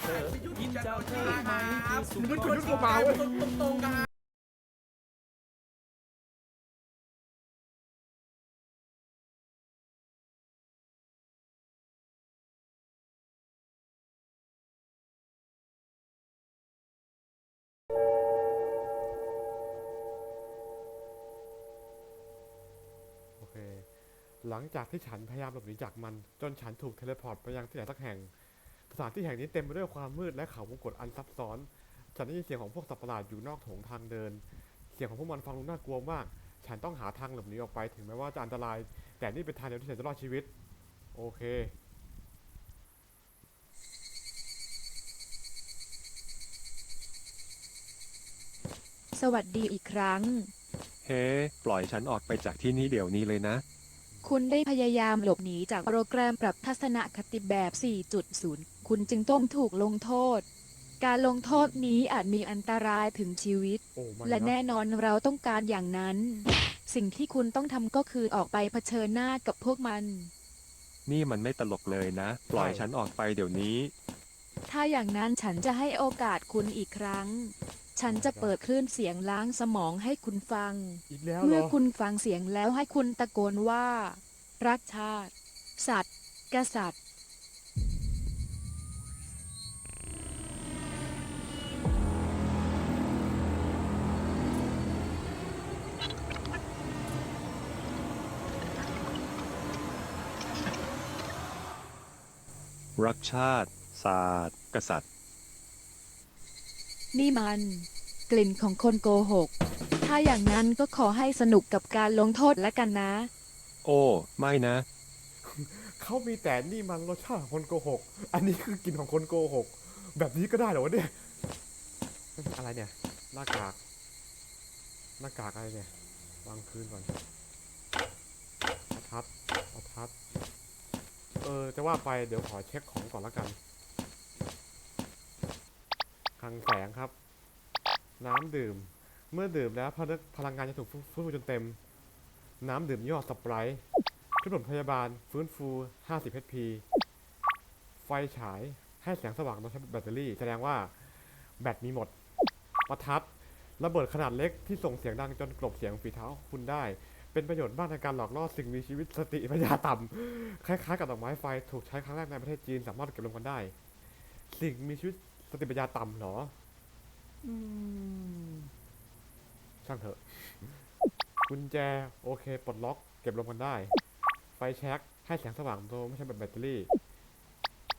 เธอยินเจ้าเธอไหมคือสุมันจุดยุทธเบาเว้ยตรงกันโอเคหลังจากที่ฉันพยายามหลบหนีจากมัน จนฉันถูกเทเลพอร์ตไปยังที่ไหนสักแห่ง สถานที่แห่งนี้เต็มไปด้วยความมืดและเขาวงกฏอันซับซ้อนฉันได้ยินเสียงของพวกสัตว์ประหลาดอยู่นอกโถงทางเดิน เสียงของพวกมันฟังดูน่ากลัวมาก ฉันต้องหาทางหลบหนีออกไปถึงแม้ว่าจะอันตราย แต่นี่เป็นทางเดียวที่ฉันจะรอดชีวิต โอเค สวัสดีอีกครั้ง เฮ้ ปล่อยฉันออกไปจากที่นี่เดี๋ยวนี้เลยนะ คุณได้พยายามหลบหนีจากโปรแกรมปรับทัศนคติแบบ 4.0 คุณจึงต้องถูกลงโทษ การลงโทษนี้อาจมีอันตรายถึงชีวิต โอ้ไม่และนะแน่นอนเราต้องการอย่างนั้น สิ่งที่คุณต้องทำก็คือออกไปเผชิญหน้ากับพวกมัน นี่มันไม่ตลกเลยนะ ปล่อยฉันออกไปเดี๋ยวนี้ ถ้าอย่างนั้นฉันจะให้โอกาสคุณอีกครั้ง ฉันจะเปิดคลื่นเสียงล้างสมองให้คุณฟัง อีกแล้วเหรเมื่ออคุณฟังเสียงแล้วให้คุณตะโกนว่า รักชาติ สัตว์ กษัตริย์ รักชาติ ศาสตร์ กษัตริย์ นี่มัน กลิ่นของคนโกหก ถ้าอย่างนั้นก็ขอให้สนุกกับการลงโทษแล้วกันนะ โอ้ ไม่นะ เขามีแต่นี่มันรสชาติของคนโกหก อันนี้คือกลิ่นของคนโกหก แบบนี้ก็ได้เหรอวะเนี่ย อะไรเนี่ย หน้ากาก หน้ากากอะไรเนี่ย วางคืนก่อนประทัดประทัด เออจะว่าไปเดี๋ยวขอเช็คของก่อนละกันคลังแสงครับ น้ำดื่ม เมื่อดื่มแล้วพลังพลังงานจะถูกฟื้นฟูจนเต็ม น้ำดื่มยอดสไปรท์ชุดบำรุงพยาบาลฟื้นฟู 50 HP ไฟฉายให้แสงสว่างโดยใช้แบตเตอรี่ แสดงว่าแบตมีหมด ประทัดระเบิดขนาดเล็กที่ส่งเสียงดังจนกลบเสียงฝีเท้าคุณได้ เป็นประโยชน์มากในการหลอกล่อสิ่งมีชีวิตสติปัญญาต่ำคล้ายๆกับดอกไม้ไฟถูกใช้ครั้งแรกในประเทศจีนสามารถเก็บรวมกันได้ สิ่งมีชีวิตสติปัญญาต่ำเหรอช่างเถอะกุญแจโอเคปลดล็อกเก็บรวมกันได้ ไฟแช็กให้แสงสว่างโดยไม่ใช่แบบแบตเตอรี่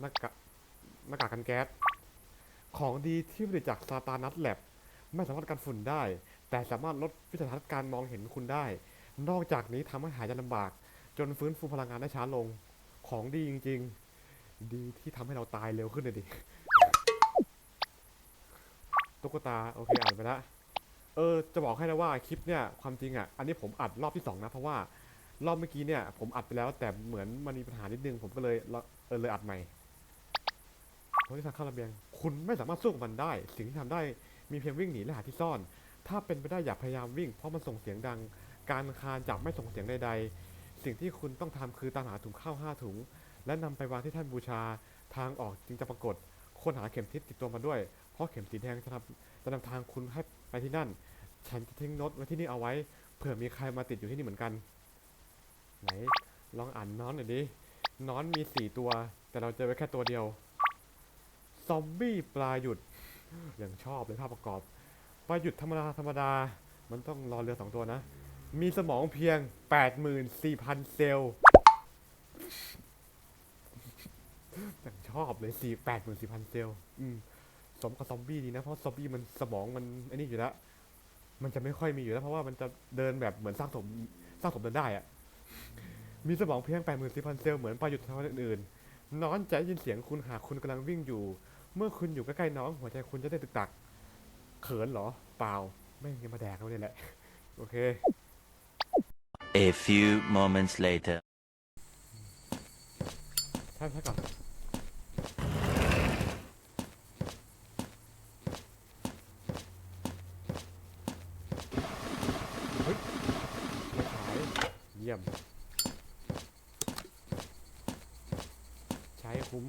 หน้ากากหน้ากากกันแก๊สของดีที่ผลิตจากซาตานัสแลบไม่สามารถกันฝุ่นได้ แต่สามารถลดวิสัยทัศน์การมองเห็นคุณได้ นอกจากนี้ทำให้หายใจลำบาก จนฟื้นฟูพลังงานได้ช้าลงของดีจริง ๆ ดีที่ทำให้เราตายเร็วขึ้นเลยดิตุ๊กตาโอเคอ่านไปแล้วเออจะบอกให้นะว่าคลิปเนี่ยความจริงอะอันนี้ผมอัดรอบที่สองนะเพราะว่ารอบเมื่อกี้เนี่ย ผมอัดไปแล้วแต่เหมือนมันมีปัญหานิดนึงผมก็เลยเออเลยอัดใหม่โทษที่ทางเข้าระเบียง คุณไม่สามารถสู้กับมันได้ สิ่งที่ทำได้มีเพียงวิ่งหนีและหาที่ซ่อน ถ้าเป็นไปได้อย่าพยายามวิ่งเพราะมันส่งเสียงดัง การคานจับไม่ส่งเสียงใดๆ สิ่งที่คุณต้องทำคือตามหาถุงข้าวห้าถุง และนำไปวางที่ท่านบูชา ทางออกจึงจะปรากฏคนหาเข็มทิศติดตัวมาด้วย เพราะเข็มสีแดงจะทำจะนำทางคุณให้ไปที่นั่น ฉันจะทิ้งโน้ตไว้ที่นี่เอาไว้ เผื่อมีใครมาติดอยู่ที่นี่เหมือนกัน ไหน ลองอ่านน้อนหน่อยดิ น้อนมีสี่ตัว แต่เราเจอไว้แค่ตัวเดียว ซอมบี้ปลาหยุด อย่างชอบเลยภาพประกอบปลาหยุดธรรมดาธรรมดา มันต้องรอเรือสองตัวนะ มีสมองเพียง 84,000 เซลล์อย่งชอบเลยสี่แปดหมื่นสี่พันเซลล์อืมสมกับซอมบี้ดีนะ เพราะซอมบี้มันสมองมันอ้นี่อยู่แล้ว มันจะไม่ค่อยมีอยู่แล้ว เพราะว่ามันจะเดินแบบเหมือนสร้างสมสร้างสมเดินได้อะมีสมองเพียงแปดหมื่นสี่พันเซลล์เหมือนปลาหยุดทางอื่นๆน้อนจะได้ยินเสียงคุณหากคุณกำลังวิ่งอยู่ เมื่อคุณอยู่ใกล้ๆน้อง หัวใจคุณจะได้ตึกตัก เขินเหรอ เปล่า ไม่งยังมาแดกเราเนี่ยแหละ โอเค A few moments later. ใช่ใช่ก่อนเฮ้ยไม่ขายเยี่ยม ใช้คุ้ม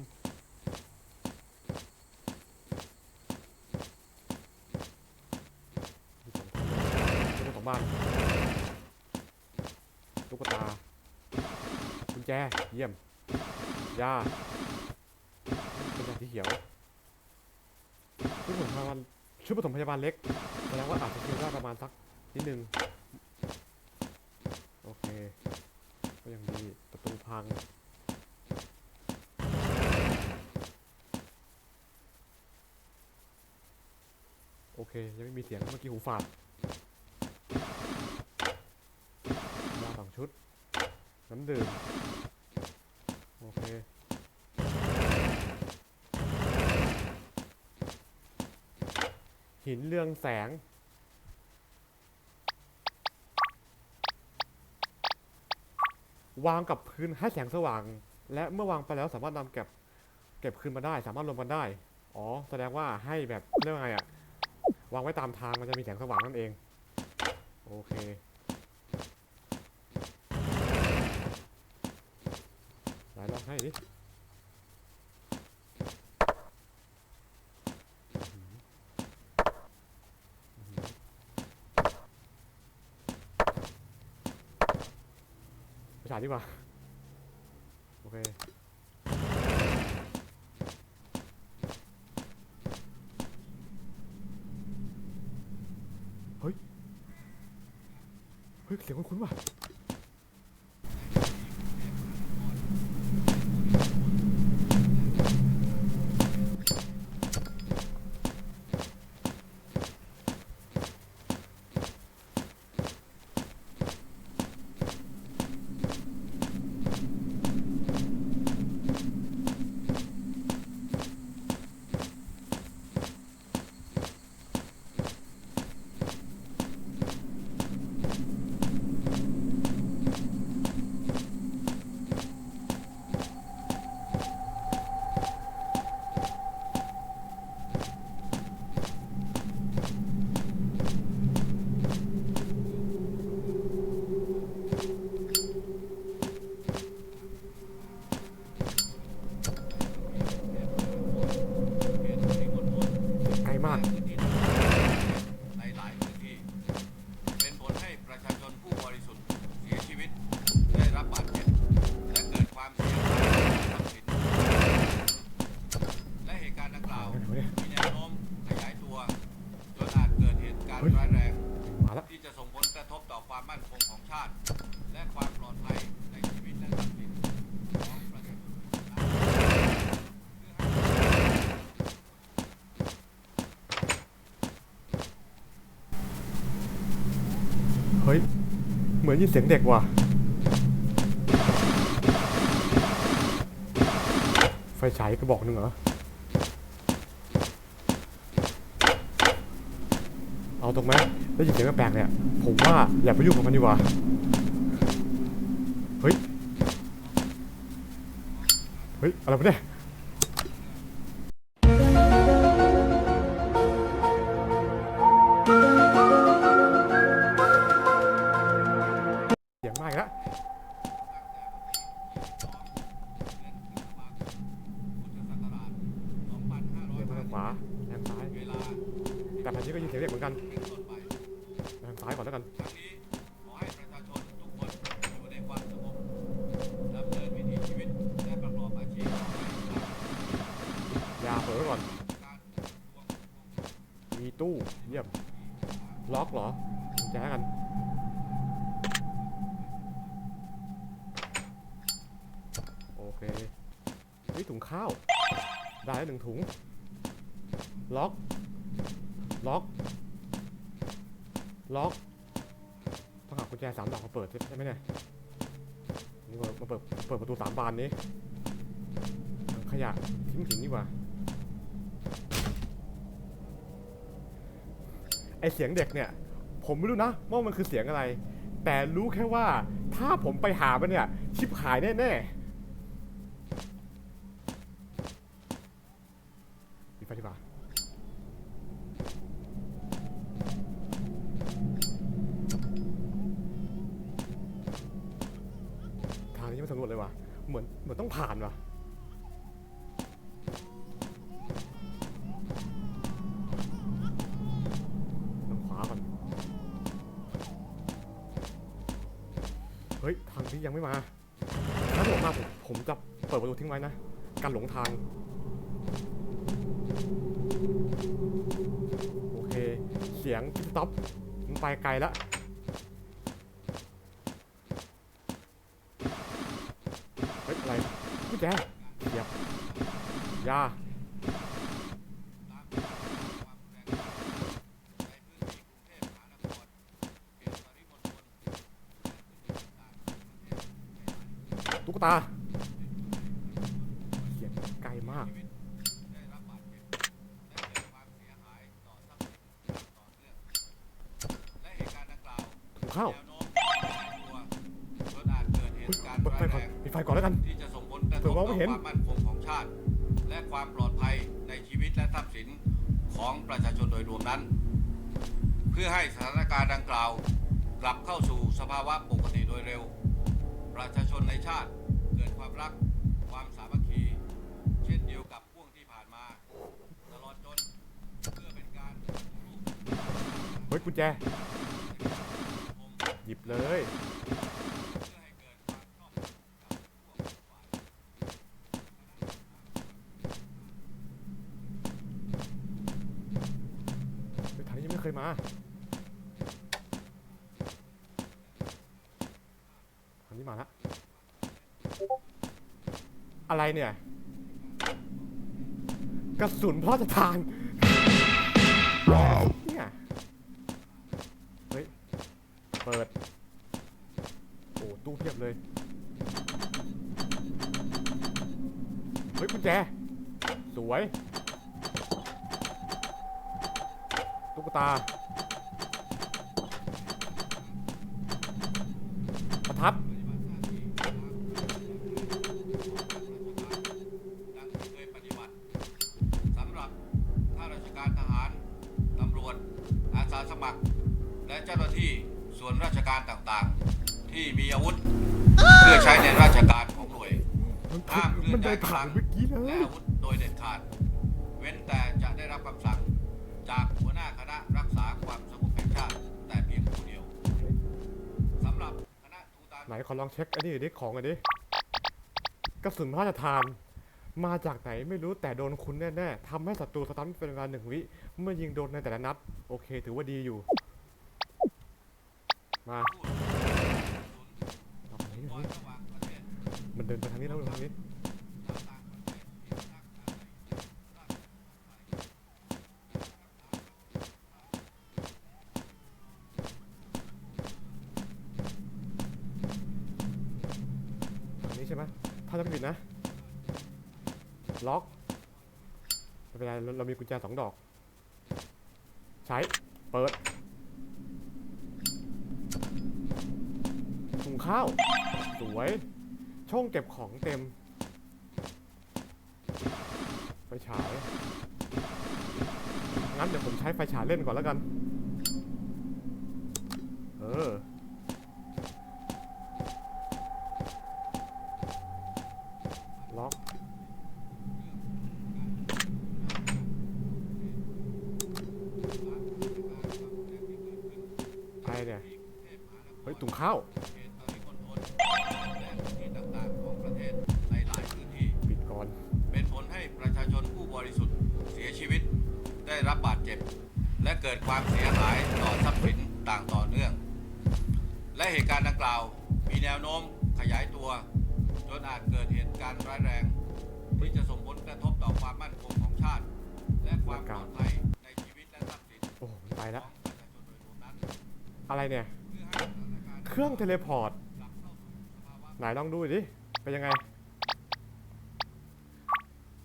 ตุ๊กตากุญแจ เยี่ยมยาเป็นยาสีเขียวชุดปฐมพยาบาลชุดปฐมพยาบาลเล็กแสดงว่าอาจจะคิวได้ประมาณสักนิดนึง โอเค ก็ยังดีประตูพังโอเค ยังไม่มีเสียงเมื่อกี้หูฝาดยาสอง ชุด น้ำดื่ม โอเค หินเรืองแสง วางกับพื้นให้แสงสว่าง และเมื่อวางไปแล้วสามารถนำเก็บ เก็บคืนมาได้ สามารถรวมกันได้ อ๋อ แสดงว่าให้แบบเรียกว่าไงอะวางไว้ตามทางมันจะมีแสงสว่างนั่นเอง โอเค ไหนลอง ให้ดิไปฉายดีกว่า โอเคเฮ้ยเสียงคุ้นๆว่ะ ไกลมาก ในหลายพื้นที่ เป็นผลให้ประชาชนผู้บริสุทธิ์เสียชีวิต ได้รับบาดเจ็บ และเกิดความเสียหายทางทรัพย์สิน และเหตุการณ์ดังกล่าว มีแนวโน้มขยายตัว จนอาจเกิดเหตุการณ์ เฮ้ย ร้ายแรง มาแล้ว ที่จะส่งผลกระทบต่อ ความมั่นคงของชาติ และความปลอดภัยในชีวิตและทรัพย์สินของประชาชนเฮ้ย เหมือนยินเสียงเด็กว่ะ ไฟฉายกระบอกหนึ่งเหรอ เอาตรงไหมได้ยินเสียงแปลกๆเนี่ย ผมว่าอย่าไปยุ่งกับมันดีกว่า เฮ้ย เฮ้ย อะไรวะเนี่ย ล็อกเหรอกุญแจกัน โอเคนี่ถุงข้าว ได้หนึ่งถุง ล็อก ล็อก ล็อก ต้องหากุญแจสามดอกมาเปิดใช่ไหมเนี่ยนี่มาเปิด เปิดประตูสามบานนี้ ขยะทิ้งทิ้งนี่หว่า ไอเสียงเด็กเนี่ย ผมไม่รู้นะว่ามันคือเสียงอะไร แต่รู้แค่ว่าถ้าผมไปหามันเนี่ย ชิบหายแน่ๆปิดไฟดีกว่าทางนี้ไม่สำรวจเลยว่ะเหมือนเหมือนต้องผ่านว่ะ ที่ยังไม่มา ถ้าผมมาผมผมจะเปิดประตูทิ้งไว้นะ การหลงทาง โอเค เสียงพิสต็อปมันไปไกลแล้วเฮ้ยอะไรกุญแจเสียบยา ตุ๊กตาเสียงไกลมากและเหตุการณ์ดังกล่าวถูกเข้าแนวโน้มตัวจนอาจเกิดเหเฮ้ยตุการณ์เปิดไฟร้ายก่อนแรงปิดไฟก่อนแล้วกัน ที่จะส่งผลกระทเผื่บอมต่อองไม่เห็นความมั่นคงของชาติ และความปลอดภัยในชีวิตและทรัพย์สินของประชาชนโดยรวมนั้น เพื่อให้สถานการณ์ดังกล่าว กลับเข้าสู่สภาวะปกติโดยเร็ว ประชาชนในชาติเกิด ความรัก ความสามัคคี เช่นเดียวกับพ่วงที่ผ่านมา ตลอดจนเพื่อเป็นการเฮ้ยกุญแจ หยิบเลยเพื่ามชอบธรรมกับทุกฝ่ายเฮ้ยทางนี้ยังไม่เคยมา ทางนี้มาแล้ว อะไรเนี่ย กระสุนพระราชทานเนี่ยเฮ้ย เปิด โอ้ตู้เพียบเลย เฮ้ยกุญแจ สวย ตุ๊กตา เคลื่มัอนนเดิย้ายนผ่ากำลันงเมื่อกี้เลและยอาวุธโดยเด็ดขาด เว้นแต่จะได้รับคำสั่ง จากหัวหน้าคณะรักษาความสงบแห่งชาติ แต่เพียงผู้เดียวสำหรับคณะทูตาน ไหนขอลองเช็คไอ้นี่ดิของอันนี้กระสุนพระราชทาน มาจากไหนไม่รู้แต่โดนคุณแน่ๆทำให้ศัตรูสตันเป็นเวลาหนึ่งวิเมื่อยิงโดนในแต่ละนัด โอเค ถือว่าดีอยู่ มาเอาอันนี้อันนี้ระหว่างประเทศมันเดินไปทางนี้แล้วทางนี้ ชาวต่างประเทศที่พักอาศัยในราชอาณาจักรไทย ทางนี้ ใช่ไหมถ้าจะไม่ผิดนะ ล็อกไม่เป็นไรเราเรามีกุญแจสองดอก ใช้ เปิดถุงข้าว สวย ช่องเก็บของเต็ม ไฟฉาย งั้นเดี๋ยวผมใช้ไฟฉายเล่นก่อนแล้วกัน เออ ล็อก อะไรเนี่ย เฮ้ยถุงข้าว เขตปริมณฑลและพื้นที่ต่างๆของประเทศในหลาย พื้นที่ปิดก่อน เป็นผลให้ประชาชนผู้บริสุทธิ์เสียชีวิต ได้รับบาดเจ็บ และเกิดความเสียหายต่อทรัพย์สินต่างต่อเนื่อง และเหตุการณ์ดังกล่าว มีแนวโน้มขยายตัวจนอาจเกิดเหตุการณ์ร้ายแรง ที่จะส่งผลกระทบต่อความมั่นคงของชาติ และความปลอดภัยในชีวิตและทรัพย์สินโอ้มันไปขแล้วองประชาชนโดยรวมนั้นอะไรเนี่ย เครื่องเทเลพอร์ตไหนลองดูดิเป็นยังไง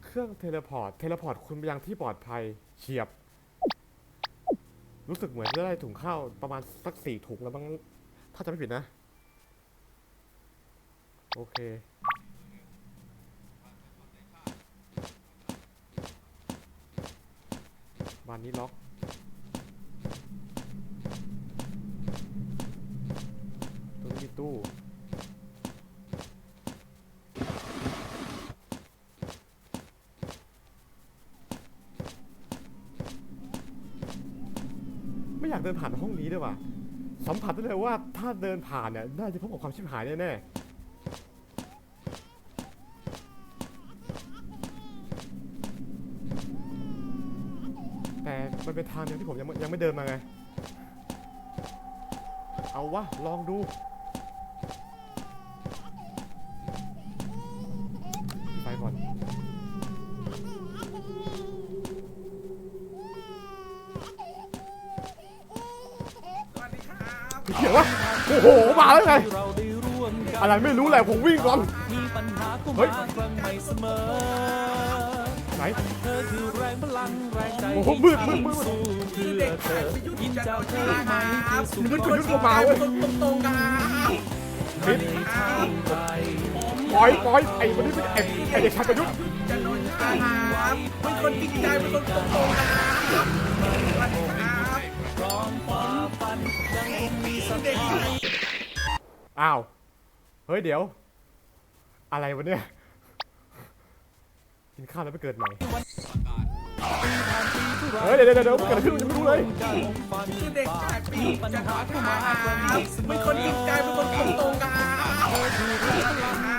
เครื่องเทเลพอร์ตเทเลพอร์ตคุณไปยังที่ปลอดภัยเฉียบ รู้สึกเหมือนจะได้ถุงข้าวประมาณสักสี่ถุงแล้วบ้างถ้าจะไม่ผิดนะ โอเคบานนี้ล็อก ตู้ ไม่อยากเดินผ่านห้องนี้ด้วยว่ะสัมผัสได้เลยว่าถ้าเดินผ่านเนี่ยน่าจะพบกับความชิบหายแน่ๆแต่มันเป็นทางเดียวที่ผมยังยังไม่เดินมาไง เอาวะ ลองดู แล้วไงเราได้ร่วมกันอะไรไม่รู้แหละผมวิ่งก่อนมีปัญหาก็เฮ้ยมาครั้งใหม่เสมอไหนเธอคือแรงพลังแรงใจโอ้โหที่มืดมืดมืดสู้เพื่อเธอยินเจ้าเธอไหมคือสุนึกขว่านึกว่ามาเว้ยตรงๆนะพิษในทางไปปล่อยปล่อยไอ้วันนี้เป็นไอ้ไอ้เด็กชายประยุทธ์จะโดนครับเป็นคนจริงใจเป็นคนตรงๆนะสวัสดีครับพร้อมฟ้าฟันยังคงมีสักดิ์ศรี อ้าว เฮ้ยเดี๋ยว อะไรวะเนี่ย กินข้าวแล้วไปเกิดใหม่ เฮ้ยเดี๋ยวเดี๋ยวเดี๋ยวเกิดอะไรขึ้นยังไม่รู้เลย คือเด็กชายปีจะหาเข้ามาครับเป็นคนจริงใจเป็นคนตรงๆน